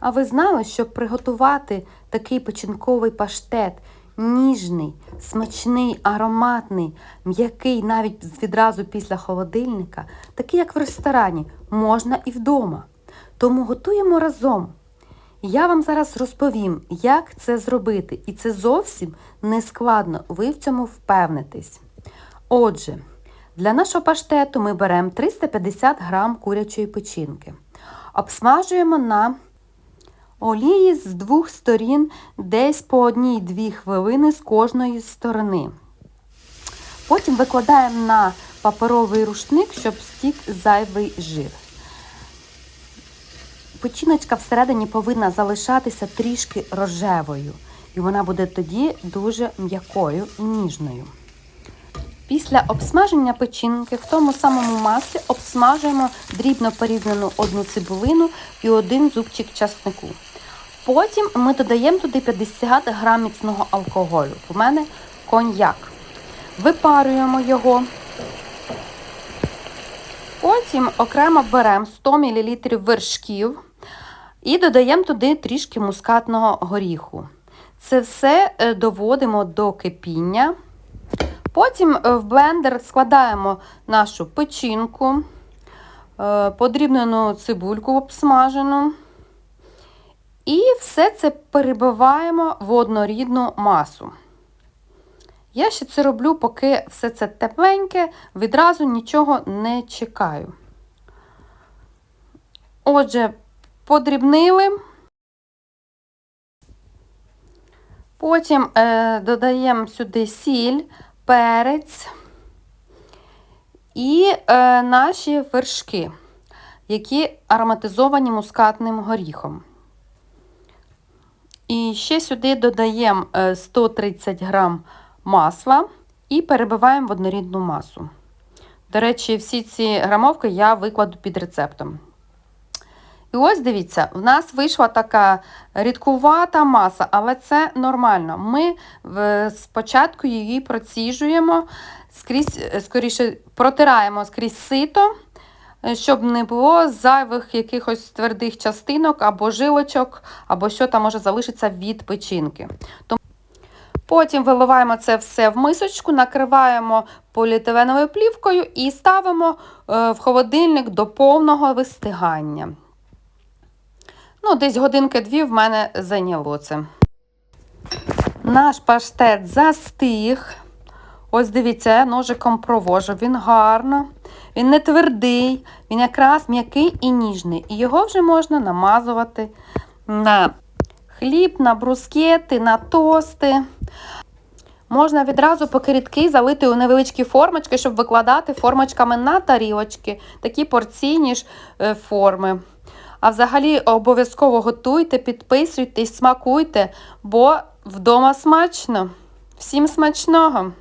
А ви знали, щоб приготувати такий печінковий паштет, ніжний, смачний, ароматний, м'який навіть відразу після холодильника, такий як в ресторані, можна і вдома. Тому готуємо разом. Я вам зараз розповім, як це зробити, і це зовсім не складно, ви в цьому впевнитесь. Отже, для нашого паштету ми беремо 350 грам курячої печінки. Обсмажуємо на олії з двох сторін десь по одній-дві хвилини з кожної сторони. Потім викладаємо на паперовий рушник, щоб стік зайвий жир. Печіночка всередині повинна залишатися трішки рожевою, і вона буде тоді дуже м'якою і ніжною. Після обсмаження печінки в тому самому маслі обсмажуємо дрібно порізану одну цибулину і один зубчик часнику. Потім ми додаємо туди 50 грам міцного алкоголю. У мене коньяк. Випарюємо його. Потім окремо беремо 100 мл вершків і додаємо туди трішки мускатного горіху. Це все е, доводимо до кипіння. Потім е, в блендер складаємо нашу печінку, е, подрібнену цибульку обсмажену. І все це перебиваємо в однорідну масу. Я ще це роблю, поки все це тепленьке, відразу нічого не чекаю. Отже, подрібнили. Потім е, додаємо сюди сіль, перець і е, наші вершки, які ароматизовані мускатним горіхом. І ще сюди додаємо е, 130 грам масла і перебиваємо в однорідну масу. До речі, всі ці грамовки я викладу під рецептом. І ось дивіться, в нас вийшла така рідкувата маса, але це нормально. Ми спочатку її проціжуємо, скрізь, е, скоріше протираємо скрізь сито, е, щоб не було зайвих якихось твердих частинок або жилочок, або що там може залишитися від печінки. Потім виливаємо це все в мисочку, накриваємо поліетиленовою плівкою і ставимо е, в холодильник до повного вистигання. Ну, десь годинки-дві в мене зайняло це. Наш паштет застиг. Ось дивіться, ножиком провожу. Він гарно, він не твердий, він якраз м'який і ніжний. І його вже можна намазувати на хліб, на брускети, на тости. Можна відразу покритки залити у невеличкі формочки, щоб викладати формочками на тарілочки, такі порційні ж е, форми. А взагалі обов'язково готуйте, підписуйтесь, смакуйте, бо вдома смачно. Всім смачного!